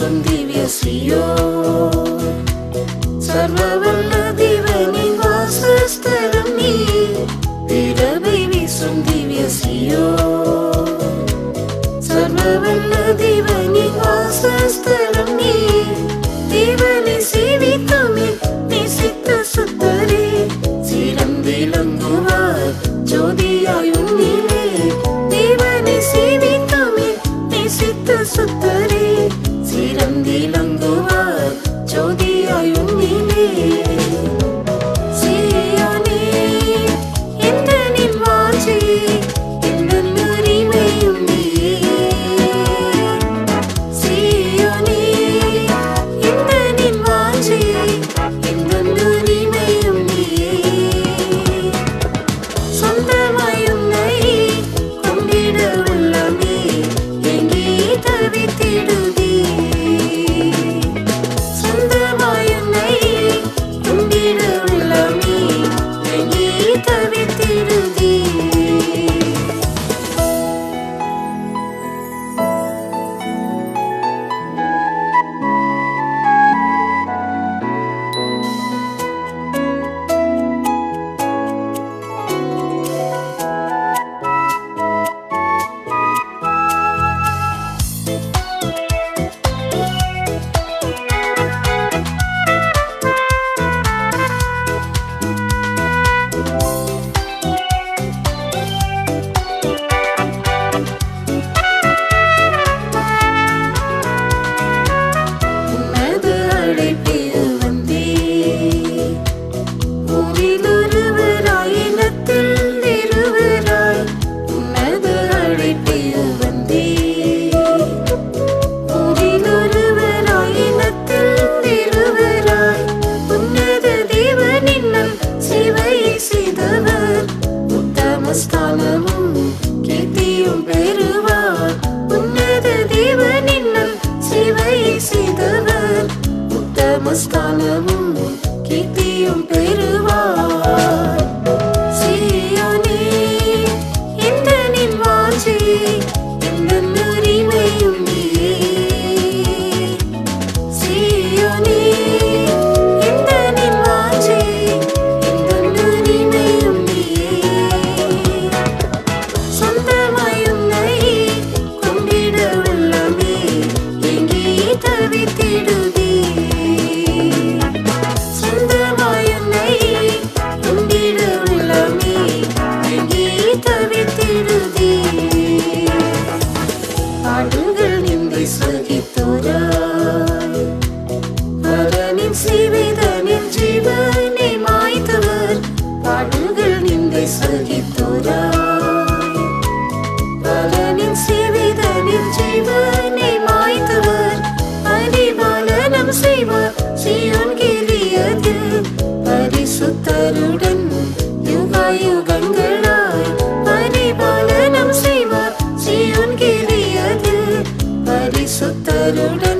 son tibios y yo. Bostanımı Кітура. பரிசுத்தருடன்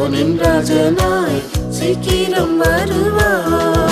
சுத்தர்காய் ராஜனாய் சீக்கிரம் வருவாய்.